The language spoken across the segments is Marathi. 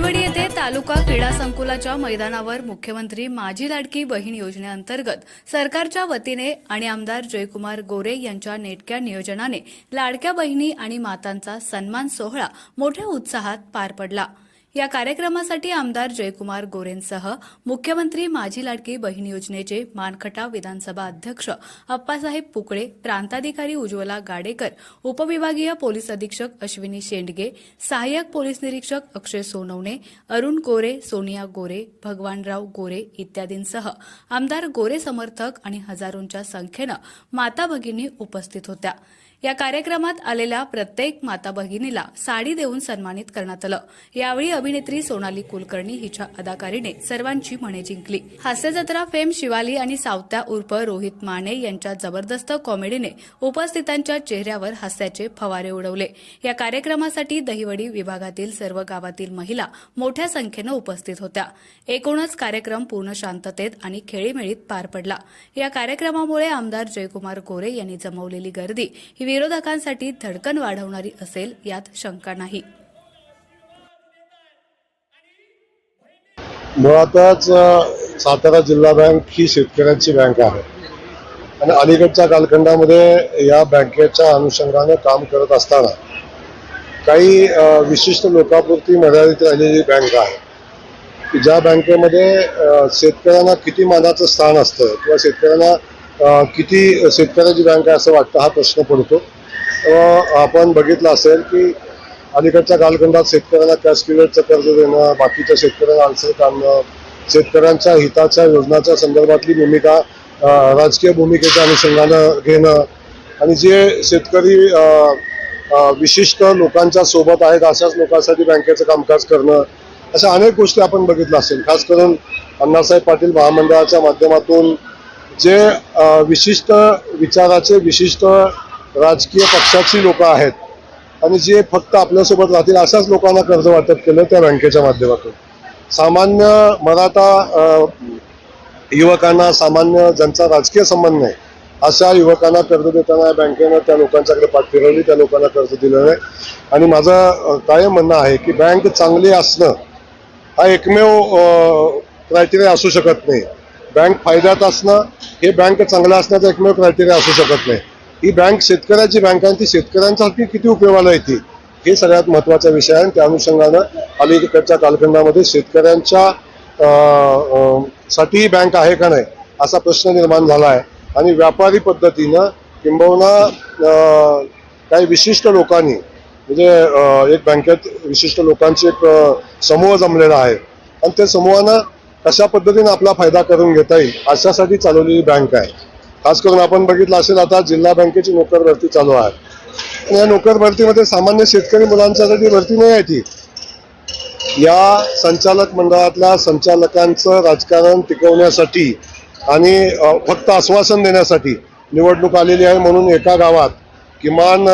दहिवडी येथे तालुका क्रीडा संकुलाच्या मैदानावर मुख्यमंत्री माझी लाडकी बहीण योजनेअंतर्गत सरकारच्या वतीने आणि आमदार जयकुमार गोरे यांच्या नेटक्या नियोजनाने लाडक्या बहिणी आणि मातांचा सन्मान सोहळा मोठ्या उत्साहात पार पडला. या कार्यक्रमासाठी आमदार जयकुमार गोरेंसह मुख्यमंत्री माझी लाडकी बहीण योजनेचे मानखटा विधानसभा अध्यक्ष अप्पासाहेब पुकळे प्रांताधिकारी उज्ज्वला गाडेकर उपविभागीय पोलीस अधीक्षक अश्विनी शेंडगे सहाय्यक पोलीस निरीक्षक अक्षय सोनवणे अरुण गोरे सोनिया गोरे भगवानराव गोरे इत्यादींसह आमदार गोरे समर्थक आणि हजारोंच्या संख्येनं माता भगिनी उपस्थित होत्या. या कार्यक्रमात आलेल्या प्रत्येक माता भगिनीला साडी देऊन सन्मानित करण्यात आलं. यावेळी अभिनेत्री सोनाली कुलकर्णी हिच्या अदाकारीने सर्वांची मने जिंकली. हास्यजत्रा फेम शिवाली आणि सावत्या उर्फ रोहित माने यांच्या जबरदस्त कॉमेडीने उपस्थितांच्या चेहऱ्यावर हास्याचे फवारे उडवले. या कार्यक्रमासाठी दहिवडी विभागातील सर्व गावातील महिला मोठ्या संख्येनं उपस्थित होत्या. एकूणच कार्यक्रम पूर्ण शांततेत आणि खेळीमेळीत पार पडला. या कार्यक्रमामुळे आमदार जयकुमार गोरे यांनी जमवलेली गर्दी ही विरोधकांसाठी धडकन वाढवणारी असेल यात शंका नाही. मुळातच सातारा जिल्हा बँक ही शेतकऱ्यांची बँक आहे. आणि अलीकडच्या कालखंडामध्ये या बँकेच्या अनुषंगाने काम करत असताना काही विशिष्ट लोकांपुरती मर्यादित राहिलेली बँक आहे. ज्या बँकेमध्ये शेतकऱ्यांना किती मानाचं स्थान असतं किंवा शेतकऱ्यांना किती शेतकऱ्याची बँक आहे असं वाटतं? हा प्रश्न पडतो. आपण बघितलं असेल की अलीकडच्या कालखंडात शेतकऱ्यांना कॅश पिरियडचं कर्ज देणं बाकीच्या शेतकऱ्यांना आन्सर आणणं शेतकऱ्यांच्या हिताच्या योजनाच्या संदर्भातली भूमिका राजकीय भूमिकेच्या अनुषंगानं घेणं आणि जे शेतकरी विशिष्ट लोकांच्या सोबत आहेत अशाच लोकांसाठी बँकेचं कामकाज करणं अशा अनेक गोष्टी आपण बघितलं असेल. खास करून अण्णासाहेब पाटील महामंडळाच्या माध्यमातून जे विशिष्ट विचाराचे विशिष्ट राजकीय पक्षाची लोक आहेत आणि जे फक्त आपल्यासोबत राहतील अशाच लोकांना कर्ज वाटप केलं त्या बँकेच्या माध्यमातून. सामान्य मराठा युवकांना सामान्य ज्यांचा राजकीय संबंध नाही अशा युवकांना कर्ज देताना या बँकेनं त्या लोकांच्याकडे पाठ फिरवली त्या लोकांना कर्ज दिलं नाही. आणि माझं कायम म्हणणं आहे की बँक चांगली असणं हा एकमेव क्रायटेरिया असू शकत नाही. बँक फायद्यात असणं हे बँक चांगलं असण्याचा एकमेव क्रायटेरिया असू शकत नाही. ही बँक शेतकऱ्याची बँक आहे ती शेतकऱ्यांसाठी किती उपयोगाला येते हे सगळ्यात महत्त्वाचा विषय आहे आणि त्या अनुषंगानं अलीकडच्या कालखंडामध्ये शेतकऱ्यांच्या साठी ही बँक आहे का नाही असा प्रश्न निर्माण झाला आहे. आणि व्यापारी पद्धतीनं किंबहुना काही विशिष्ट लोकांनी म्हणजे एक बँकेत विशिष्ट लोकांची एक समूह जमलेला आहे. आणि त्या समूहानं कशा पद्धतीने आपला फायदा करून घेता येईल अशासाठी चालवलेली बँक आहे. खास करून आपण बघितलं असेल आता जिल्हा बँकेची नोकर भरती चालू आहे. या नोकर भरतीमध्ये सामान्य शेतकरी मुलांच्यासाठी भरती नाही आहे ती. या संचालक मंडळातल्या संचालकांचं राजकारण टिकवण्यासाठी आणि फक्त आश्वासन देण्यासाठी निवडणूक आलेली आहे म्हणून एका गावात किमान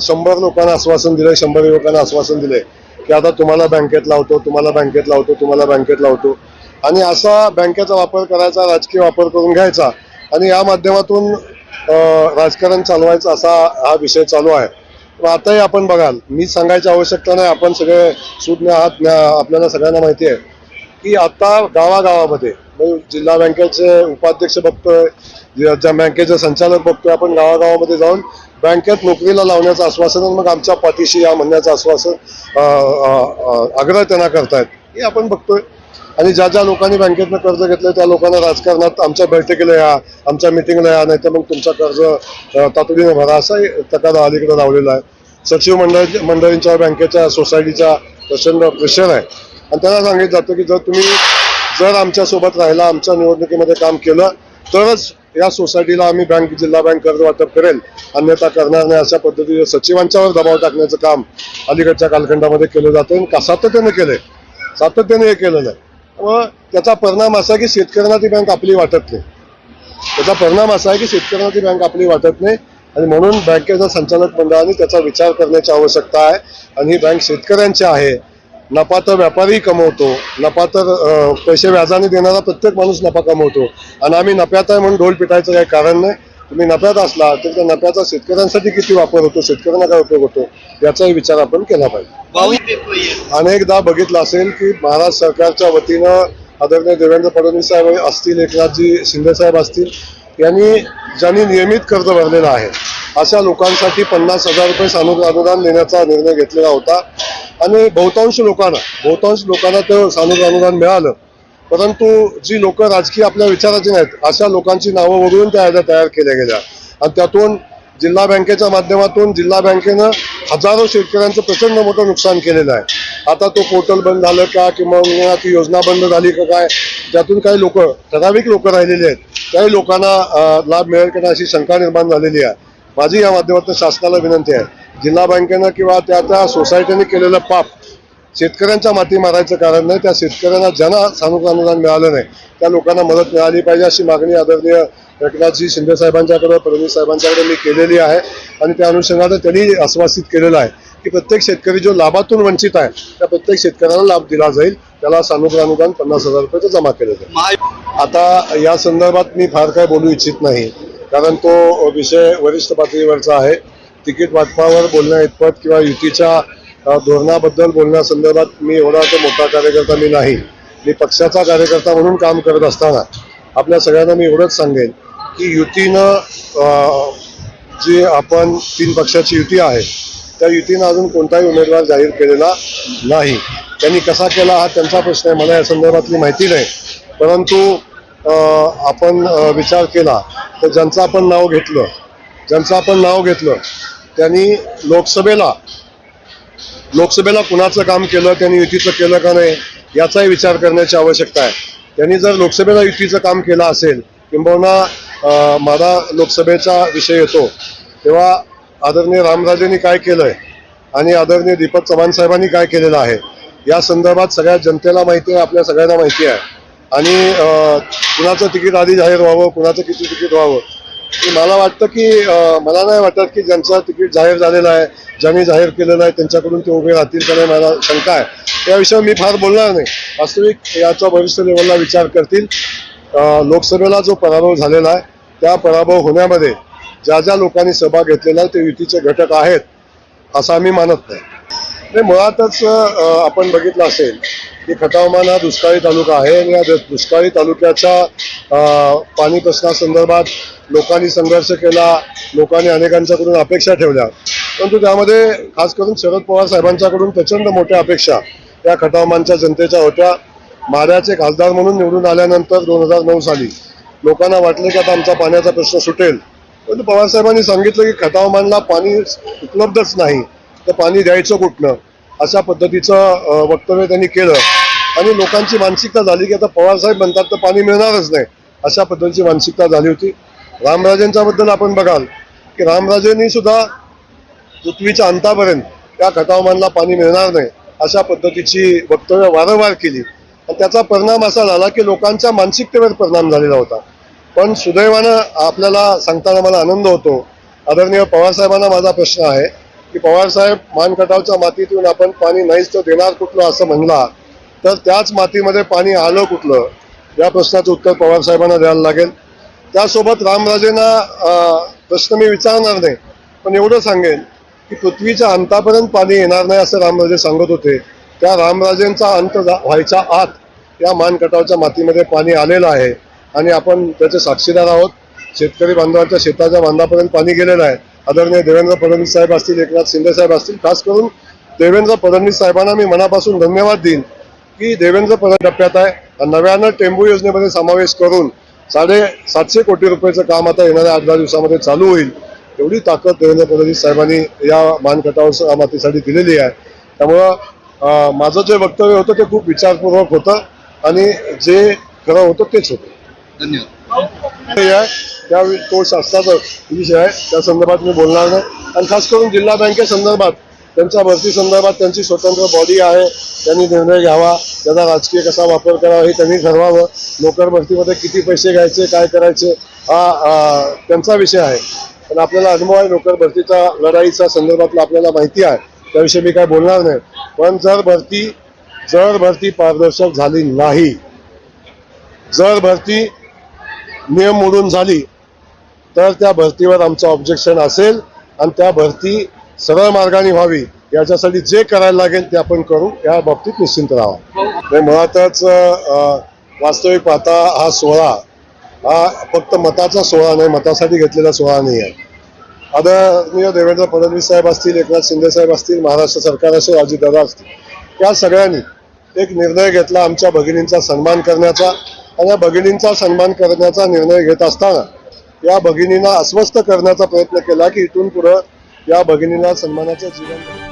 शंभर लोकांना आश्वासन दिलंय शंभर युवकांना आश्वासन दिलंय की आता तुम्हाला बँकेत लावतो तुम्हाला बँकेत लावतो तुम्हाला बँकेत लावतो. आणि असा बँकेचा वापर करायचा राजकीय वापर करून घ्यायचा. आणि या माध्यमातून राजकारण चालवायचं असा हा विषय चालू आहे. पण आताही आपण बघाल मी सांगायची आवश्यकता नाही आपण सगळे सुज्ञ आहात आपल्याला सगळ्यांना माहिती आहे की आता गावागावामध्ये म्हणजे जिल्हा बँकेचे उपाध्यक्ष बघतोय ज्या बँकेचे संचालक बघतोय आपण गावागावामध्ये जाऊन बँकेत नोकरीला लावण्याचं आश्वासन आणि मग आमच्या पाठीशी या म्हणण्याचं आश्वासन आग्रह त्यांना करतायत हे आपण बघतोय. आणि ज्या ज्या लोकांनी बँकेतनं कर्ज घेतलं त्या लोकांना राजकारणात आमच्या बैठकीला या आमच्या मिटिंगला या नाही तर मग तुमचा कर्ज तातडीनं भरा असा तकादा अलीकडे लावलेला आहे. सचिव मंडळ मंडळींच्या बँकेच्या सोसायटीच्या प्रचंड प्रेशर आहे. आणि त्यांना सांगितलं जातं की जर तुम्ही जर आमच्यासोबत राहिला आमच्या निवडणुकीमध्ये काम केलं तरच या सोसायटीला आम्ही बँक जिल्हा बँक कर्ज वाटप करेल. अन्यथा करणार नाही अशा पद्धतीने सचिवांच्यावर दबाव टाकण्याचं काम अलीकडच्या कालखंडामध्ये केलं जातं. आणि सातत्याने केलंय? सातत्याने हे केलेलं आहे. व त्याचा परिणाम असा आहे की शेतकऱ्यांना ती बँक आपली वाटत नाही. त्याचा परिणाम असा आहे की शेतकऱ्यांना ती बँक आपली वाटत नाही आणि म्हणून बँकेच्या संचालक मंडळाने त्याचा विचार करण्याची आवश्यकता आहे आणि ही बँक शेतकऱ्यांची आहे. नफा तर व्यापारी कमवतो नफा तर पैसे व्याजाने देणारा प्रत्येक माणूस नफा कमवतो. आणि आम्ही नफ्यात आहे म्हणून ढोल पिटायचं काही कारण नाही. तुम्ही नफ्यात असला तर त्या नफ्याचा शेतकऱ्यांसाठी किती वापर होतो शेतकऱ्यांना काय उपयोग होतो याचाही विचार आपण केला पाहिजे. अनेकदा बघितलं असेल की महाराष्ट्र सरकारच्या वतीनं आदरणीय देवेंद्र फडणवीस साहेब असतील एकनाथजी शिंदे साहेब असतील यांनी ज्यांनी नियमित कर्ज भरलेलं आहे अशा लोकांसाठी पन्नास हजार रुपये अनुदान देण्याचा निर्णय घेतलेला होता. आणि बहुतांश लोकांना बहुतांश लोकांना ते सानुग अनुदान मिळालं. परंतु जी लोक राजकीय आपल्या विचाराची नाहीत अशा लोकांची नावं वगळून त्या याद्या तयार केल्या गेल्या. आणि त्यातून जिल्हा बँकेच्या माध्यमातून जिल्हा बँकेनं हजारो शेतकऱ्यांचं प्रचंड मोठं नुकसान केलेलं आहे. आता तो पोर्टल बंद झालं का किंवा ती योजना बंद झाली का काय त्यातून काही लोक ठराविक लोक राहिलेली आहेत. त्याही लोकांना लाभ मिळेल का अशी शंका निर्माण झालेली आहे. माझी या माध्यमातून शासनाला विनंती आहे. जिल्हा बँकेनं किंवा त्या त्या सोसायटीने केलेलं पाप शेतकऱ्यांच्या माती मारायचं कारण नाही त्या शेतकऱ्यांना ज्यांना सानुक अनुदान मिळालं नाही त्या लोकांना मदत मिळाली पाहिजे अशी मागणी आदरणीय एकनाथजी शिंदे साहेबांच्याकडे फडणवीस साहेबांच्याकडे मी केलेली आहे आणि त्या अनुषंगानं त्यांनी आश्वासित केलेलं आहे की प्रत्येक शेतकरी जो लाभातून वंचित आहे त्या प्रत्येक शेतकऱ्याला लाभ दिला जाईल त्याला सानुग्र अनुदान पन्नास हजार रुपये जमा केले जाईल. आता या संदर्भात मी फार काय बोलू इच्छित नाही कारण तो विषय वरिष्ठ पातळीवरचा आहे. तिकीट वाटपावर बोलण्या इतपत किंवा युतीच्या धोरणाबद्दल बोलण्यासंदर्भात मी एवढा तो मोठा कार्यकर्ता मी नाही. मी पक्षाचा कार्यकर्ता म्हणून काम करत असताना आपल्या सगळ्यांना मी एवढंच सांगेन की युतीनं जी आपण तीन पक्षाची युती आहे त्या युतीनं अजून कोणताही उमेदवार जाहीर केलेला नाही. त्यांनी कसा केला हा त्यांचा प्रश्न आहे मला या संदर्भातली माहिती नाही. परंतु आपण विचार केला तर ज्यांचं आपण नाव घेतलं ज्यांचं आपण नाव घेतलं त्यांनी लोकसभेला लोकसभेला कुणाचं काम केलं त्यांनी युतीचं केलं का नाही याचाही विचार करण्याची आवश्यकता आहे. त्यांनी जर लोकसभेला युतीचं काम केलं असेल किंबहुना माझा लोकसभेचा विषय येतो तेव्हा आदरणीय रामराजेंनी काय केलंय आणि आदरणीय दीपक चव्हाण साहेबांनी काय केलेलं आहे या संदर्भात सगळ्या जनतेला माहिती आहे आपल्या सगळ्यांना माहिती आहे. आणि कुणाचं तिकीट आधी जाहीर व्हावं कुणाचं किती तिकीट व्हावं मला वाटतं की मला नाही वाटत की ज्यांचं तिकीट जाहीर झालेलं आहे ज्यांनी जाहीर केलेलं आहे त्यांच्याकडून ते उभे राहतील का नाही मला शंका आहे. त्याविषयी मी फार बोलणार नाही. वास्तविक याचा भविष्य लेवलला विचार करतील. लोकसभेला जो पराभव झालेला आहे त्या पराभव होण्यामध्ये ज्या ज्या लोकांनी सहभाग घेतलेला आहे ते युतीचे घटक आहेत असं आम्ही मानत नाही. मुळातच आपण बघितलं असेल की खटावमान हा दुष्काळी तालुका आहे आणि या दुष्काळी तालुक्याच्या पाणी प्रश्नासंदर्भात लोकांनी संघर्ष केला लोकांनी अनेकांच्याकडून अपेक्षा ठेवल्या. परंतु त्यामध्ये खास करून शरद पवार साहेबांच्याकडून प्रचंड मोठ्या अपेक्षा या खटावमानच्या जनतेच्या होत्या. माऱ्याचे खासदार म्हणून निवडून आल्यानंतर दोन हजार नऊ साली लोकांना वाटलं की आता आमचा पाण्याचा प्रश्न सुटेल. परंतु पवार साहेबांनी सांगितलं की खटावमानला पाणी उपलब्धच नाही. तर पाणी द्यायचं कुठनं? अशा पद्धतीचं वक्तव्य त्यांनी केलं. आणि लोकांची मानसिकता झाली की आता पवारसाहेब म्हणतात तर पाणी मिळणारच नाही. अशा पद्धतीची मानसिकता झाली होती. रामराजेंच्याबद्दल आपण बघाल की रामराजेंनी सुद्धा पृथ्वीच्या अंतापर्यंत त्या खटावमानला पाणी मिळणार नाही अशा पद्धतीची वक्तव्य वारंवार केली. आणि त्याचा परिणाम असा झाला की लोकांच्या मानसिकतेवर परिणाम झालेला होता. पण सुदैवानं आपल्याला सांगताना मला आनंद होतो. आदरणीय पवारसाहेबांना माझा प्रश्न आहे की पवारसाहेब मानखटावच्या मातीतून आपण पाणी नाहीच तर देणार कुठलं असं म्हणला. तर त्याच मातीमध्ये पाणी आलं कुठलं? या प्रश्नाचं उत्तर पवारसाहेबांना द्यायला लागेल. त्यासोबत रामराजेंना प्रश्न मी विचारणार नाही पण एवढं सांगेन की पृथ्वीच्या अंतापर्यंत पाणी येणार नाही असं रामराजे सांगत होते. त्या रामराजेंचा अंत जा- व्हायच्या आत या मानकटावच्या मातीमध्ये पाणी आलेलं आहे आणि आपण त्याचे साक्षीदार आहोत. शेतकरी बांधवांच्या शेताच्या बांधापर्यंत पाणी गेलेलं आहे. आदरणीय देवेंद्र फडणवीस साहेब असतील एकनाथ शिंदे साहेब असतील खास करून देवेंद्र फडणवीस साहेबांना मी मनापासून धन्यवाद देईन की देवेंद्र फडणवीस टप्प्यात आहे आणि नव्यानं टेंबू योजनेमध्ये समावेश करून साडे सातशे कोटी रुपयाचं काम आता येणाऱ्या आठ दहा दिवसामध्ये चालू होईल. एवढी ताकद देवेंद्र फडणवीस साहेबांनी या मानकटावर मातीसाठी दिलेली आहे. त्यामुळं माझं जे वक्तव्य होतं ते खूप विचारपूर्वक होतं आणि जे खरं होतं तेच होतं. धन्यवाद. त्यावेळी त्या तो शास्त्राचा विषय आहे. त्या संदर्भात मी बोलणार नाही. आणि खास करून जिल्हा बँकेसंदर्भात त्यांच्या भरती संदर्भात त्यांची स्वतंत्र बॉडी आहे. त्यांनी निर्णय घ्यावा. त्याचा राजकीय कसा वापर करावा हे त्यांनी ठरवावं. नोकर भरतीमध्ये किती पैसे घ्यायचे काय करायचे हा त्यांचा विषय आहे. पण आपल्याला अनुभव आहे नोकर भरतीचा लढाईचा संदर्भातला आपल्याला माहिती आहे. त्याविषयी मी काय बोलणार नाही. पण जर भरती जर भरती पारदर्शक झाली नाही जर भरती नियम मोडून झाली तर त्या भरतीवर आमचं ऑब्जेक्शन असेल आणि त्या भरती सरळ मार्गाने व्हावी याच्यासाठी जे करायला लागेल ते आपण करू या बाबतीत निश्चिंत राहा म्हणजे मुळातच वास्तविक पाहता हा सोहळा हा फक्त मताचा सोहळा नाही मतासाठी घेतलेला सोहळा नाही आहे. आदरणीय देवेंद्र फडणवीस साहेब असतील एकनाथ शिंदे साहेब असतील महाराष्ट्र सरकार असेल अजितदादा असतील या सगळ्यांनी एक निर्णय घेतला आमच्या भगिनींचा सन्मान करण्याचा. आणि या भगिनींचा सन्मान करण्याचा निर्णय घेत असताना या भगिनींना अस्वस्थ करण्याचा प्रयत्न केला की इथून पुढं या भगिनींना सन्मानाचं जीवन